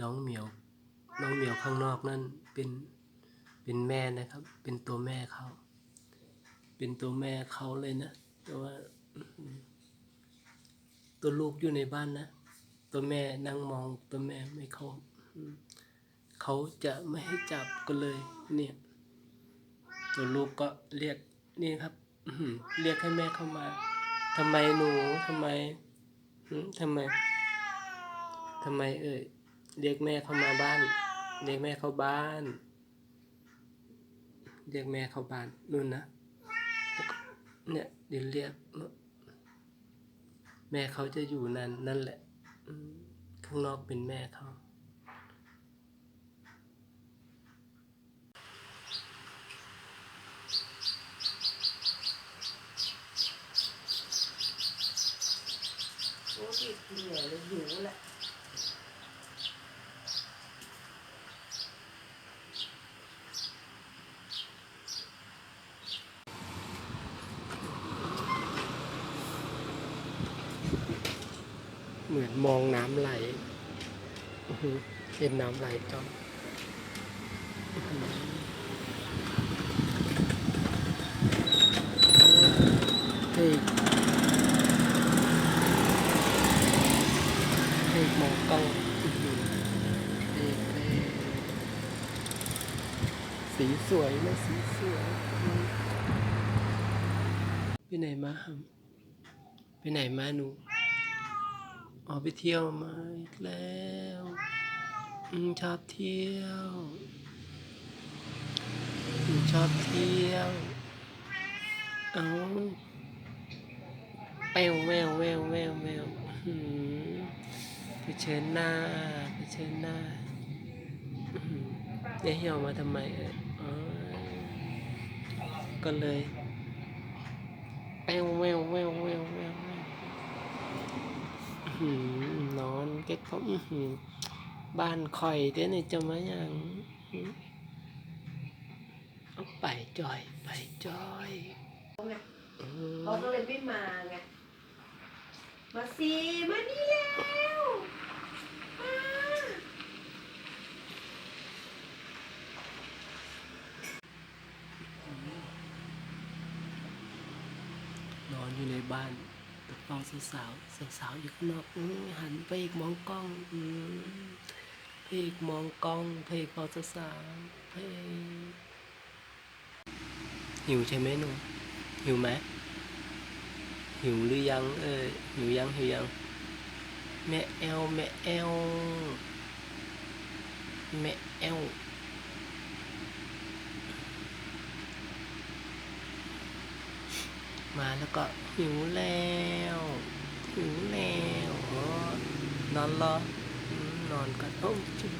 น้องเหมียว น้องเหมียวข้างนอกนั่นเป็นเป็นแม่นะครับ เป็นตัวแม่เขาเป็นตัวแม่เขาเลยนะแต่ว่าตัวลูกอยู่ในบ้านนะตัวแม่นั่งมองตัวแม่ไม่เขาเขาจะไม่ให้จับก็เลย เนี่ย ตัวลูกก็เรียกนี่ครับเรียกให้แม่เข้ามาทำไมหนูทำไมทำไม ทำไมเอ่ย เรียกแม่เข้ามาบ้าน เรียกแม่เข้าบ้าน เรียกแม่เข้าบ้านนู่นนะ เนี่ยเดี๋ยวเรียก แม่เขาจะอยู่นั่นนั่นแหละ ข้างนอกเป็นแม่เขาโอ้พี่กินเเหมือนมองน้ำไหลเห็นน้ำไหลจอมอื้อหือเฮ้ยเฮ้ยมองกล้องอื้อหือเฮ้ยเฮ้ยสีสวยนะสีสวยอืมไปไหนมาครับไปไหนมาหนู ออกไปเที่ยวมาอีกแล้วชอบเที่ยวชอบเที่ยว เอาแววแววแววแววแววไปเชิญหน้าไปเชิญหน้าอื้อหือเดี๋ยเหี่ยวมาทำไมเอ่ยอ๋อก็เลยแววแววแววแววแววแวว อื้อหือ นอนเก็ตเขาบ้านคอยเด้นี่จะมาอย่างเอาไปจอย ไปจอยเขาก็เลยไม่มาไง มาสิมานี่แล้วมานอนอยู่ในบ้าน ตะเฝ้าสาวสาวสาวๆอยู่ข้างนอกหันไปอีกมองกล้องอืพระเอกมองกล้องพระเอกเฝ้าสาวๆพระเอกหิวใช่ไหมหนูหิวไหมหิวหรือยัง เอ่ยหิวยังหิวยังแม่แอลแม่แอลแม่แอล มาแล้วก็หิวแล้วหิวแล้วอ๋อนอนรอนอนก่อนโอ้ชิบ